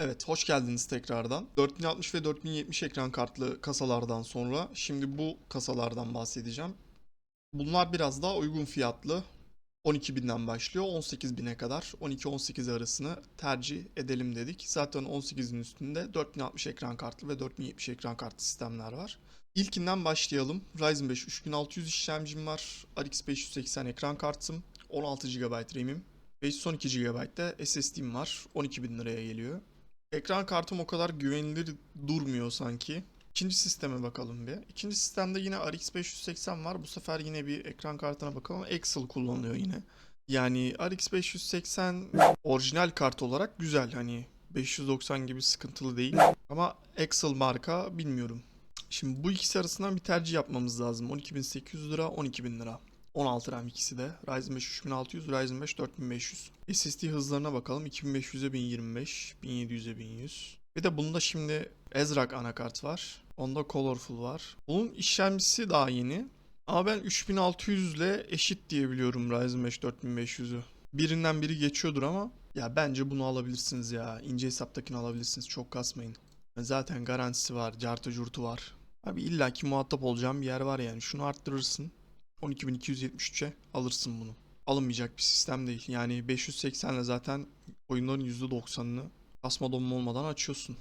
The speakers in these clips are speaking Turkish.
Evet, hoş geldiniz tekrardan. 4060 ve 4070 ekran kartlı kasalardan sonra şimdi bu kasalardan bahsedeceğim. Bunlar biraz daha uygun fiyatlı. 12.000'den başlıyor 18.000'e kadar 12-18 arasını tercih edelim dedik. Zaten 18'in üstünde 4060 ekran kartlı ve 4070 ekran kartlı sistemler var. İlkinden başlayalım. Ryzen 5 3600 işlemcim var. RX 580 ekran kartım. 16 GB RAM'im. 512 GB de SSD'm var. 12.000 liraya geliyor. Ekran kartım o kadar güvenilir durmuyor sanki. İkinci sisteme bakalım bir. İkinci sistemde yine RX 580 var. Bu sefer yine bir ekran kartına bakalım. Excel kullanılıyor yine. Yani RX 580 orijinal kart olarak güzel. Hani 590 gibi sıkıntılı değil. Ama Excel marka bilmiyorum. Şimdi bu ikisi arasından bir tercih yapmamız lazım. 12.800 lira, 12.000 lira. 16 RAM ikisi de. Ryzen 5 3600, Ryzen 5 4500. SSD hızlarına bakalım. 2500'e 1025, 1700'e 1100. Bir de bunda şimdi Ezrak anakart var. Onda Colorful var. Bunun işlemcisi daha yeni. Ama ben 3600 ile eşit diye biliyorum Ryzen 5 4500'ü. Birinden biri geçiyordur ama ya bence bunu alabilirsiniz ya. İnce hesaptakini alabilirsiniz. Çok kasmayın. Zaten garantisi var. Cartı curtu var. Abi illaki muhatap olacağım bir yer var yani. Şunu arttırırsın. 12.273'e alırsın bunu. Alınmayacak bir sistem değil. Yani 580 ile zaten oyunların %90'ını kasma donma olmadan açıyorsun.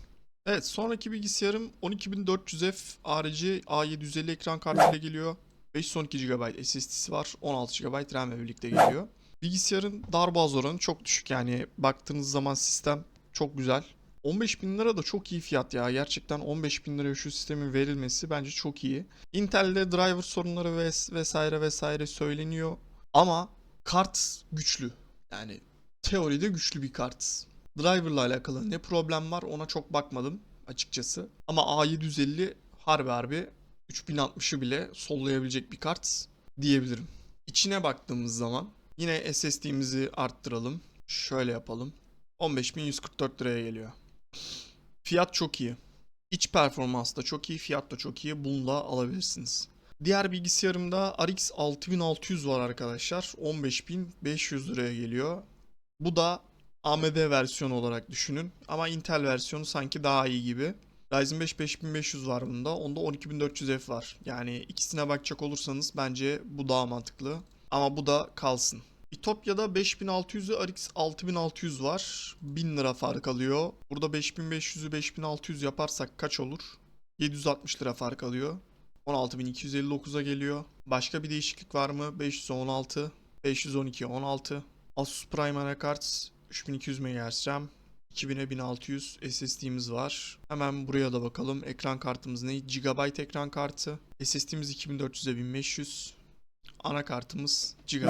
Evet sonraki bilgisayarım 12400F harici A750 ekran kartıyla geliyor. 512 GB SSD'si var. 16 GB RAM ile birlikte geliyor. Bilgisayarın darboğaz oranı çok düşük yani baktığınız zaman sistem çok güzel. 15 bin lira da çok iyi fiyat ya. Gerçekten 15 bin liraya şu sistemin verilmesi bence çok iyi. Intel'de driver sorunları ves- vesaire vesaire söyleniyor. Ama kart güçlü. Yani teoride güçlü bir kart. Driver'la alakalı ne problem var ona çok bakmadım açıkçası. Ama A750 harbi harbi 3060'ı bile sollayabilecek bir kart diyebilirim. İçine baktığımız zaman yine SSD'mizi arttıralım. Şöyle yapalım. 15.144 liraya geliyor. Fiyat çok iyi. İç performans da çok iyi, fiyat da çok iyi. Bunu da alabilirsiniz. Diğer bilgisayarımda RX 6600 var arkadaşlar. 15500 liraya geliyor. Bu da AMD versiyonu olarak düşünün. Ama Intel versiyonu sanki daha iyi gibi. Ryzen 5 5500 var bunda. Onda 12400F var. Yani ikisine bakacak olursanız bence bu daha mantıklı. Ama bu da kalsın. İtopya'da 5600'ü RX 6600 var. 1000 lira fark alıyor. Burada 5500'ü 5600 yaparsak kaç olur? 760 lira fark alıyor. 16259'a geliyor. Başka bir değişiklik var mı? 516, 512, 16. Asus Prime Anakart 3200 MHz RAM. 2000'e 1600 SSD'miz var. Hemen buraya da bakalım. Ekran kartımız ne? GB ekran kartı. SSD'miz 2400'e 1500. Anakartımız GB.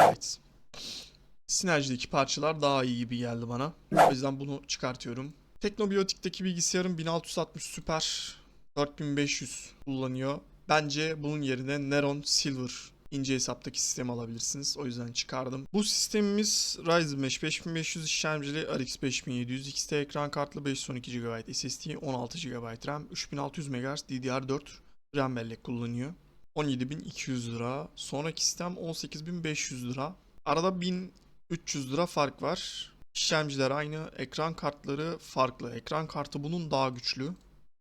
Sinerji'deki parçalar daha iyi gibi geldi bana. O yüzden bunu çıkartıyorum. Teknobiyotik'teki bilgisayarım 1660 Super 4500 kullanıyor. Bence bunun yerine Neron Silver ince hesaptaki sistemi alabilirsiniz. O yüzden çıkardım. Bu sistemimiz Ryzen 5 5500 işlemcili RX 5700 XT ekran kartlı 512 GB SSD 16 GB RAM 3600 MHz DDR4 RAM bellek kullanıyor. 17.200 lira. Sonraki sistem 18.500 lira. Arada 1300 lira fark var. İşlemciler aynı. Ekran kartları farklı. Ekran kartı bunun daha güçlü.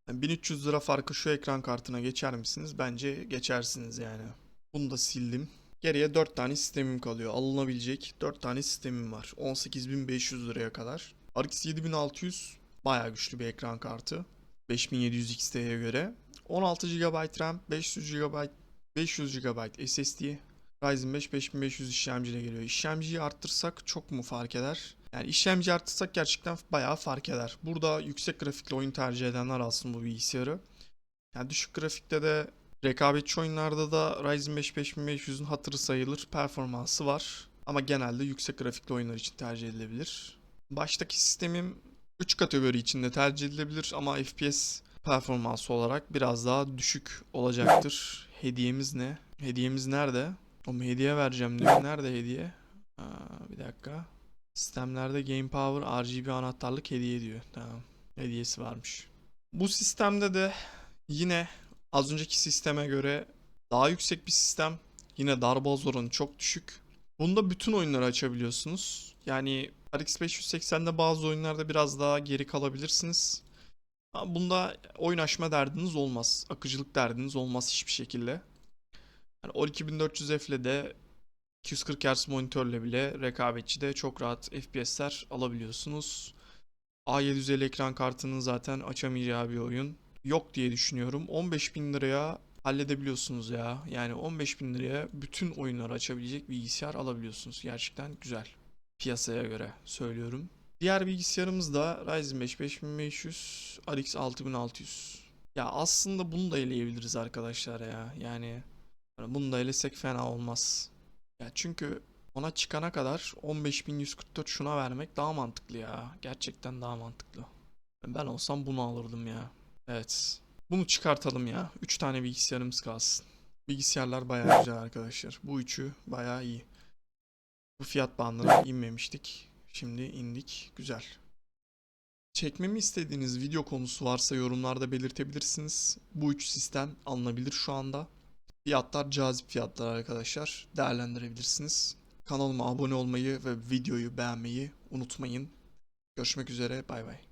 Yani 1300 lira farkı şu ekran kartına geçer misiniz? Bence geçersiniz yani. Bunu da sildim. Geriye 4 tane sistemim kalıyor. Alınabilecek 4 tane sistemim var. 18.500 liraya kadar. RX 7600 bayağı güçlü bir ekran kartı. 5700 XT'ye göre. 16 GB RAM, 500 GB 500 GB SSD, Ryzen 5 5500 işlemciyle geliyor. İşlemciyi arttırsak çok mu fark eder? Yani işlemci arttırsak gerçekten bayağı fark eder. Burada yüksek grafikli oyun tercih edenler alsın bu bilgisayarı. Yani düşük grafikte de rekabetçi oyunlarda da Ryzen 5 5500'ün hatırı sayılır performansı var. Ama genelde yüksek grafikli oyunlar için tercih edilebilir. Baştaki sistemim 3 kategori içinde tercih edilebilir ama FPS performansı olarak biraz daha düşük olacaktır. Hediyemiz ne? Hediyemiz nerede? Oğlum hediye vereceğim diyor. Nerede hediye? Aa, bir dakika. Sistemlerde Game Power RGB anahtarlık hediye diyor. Tamam. Hediyesi varmış. Bu sistemde de yine az önceki sisteme göre daha yüksek bir sistem. Yine darboğaz oranı çok düşük. Bunda bütün oyunları açabiliyorsunuz. Yani RX 580'de bazı oyunlarda biraz daha geri kalabilirsiniz. Bunda oyun açma derdiniz olmaz. Akıcılık derdiniz olmaz hiçbir şekilde. Yani 12400F ile de 240 Hz monitörle bile rekabetçide çok rahat FPS'ler alabiliyorsunuz. A750 ekran kartının zaten açamayacağı bir oyun yok diye düşünüyorum. 15.000 liraya halledebiliyorsunuz ya. Yani 15.000 liraya bütün oyunları açabilecek bilgisayar alabiliyorsunuz. Gerçekten güzel. Piyasaya göre söylüyorum. Diğer bilgisayarımız da Ryzen 5 5500 RX 6600. Ya aslında bunu da eleyebiliriz arkadaşlar ya. Yani bunu da elesek fena olmaz. Ya çünkü ona çıkana kadar 15144 şuna vermek daha mantıklı ya. Gerçekten daha mantıklı. Ben olsam bunu alırdım ya. Evet. Bunu çıkartalım ya. 3 tane bilgisayarımız kalsın. Bilgisayarlar bayağı güzel arkadaşlar. Bu üçü bayağı iyi. Bu fiyat bandına inmemiştik. Şimdi indik. Güzel. Çekmemi istediğiniz video konusu varsa yorumlarda belirtebilirsiniz. Bu üç sistem alınabilir şu anda. Fiyatlar cazip fiyatlar arkadaşlar. Değerlendirebilirsiniz. Kanalıma abone olmayı ve videoyu beğenmeyi unutmayın. Görüşmek üzere. Bay bay.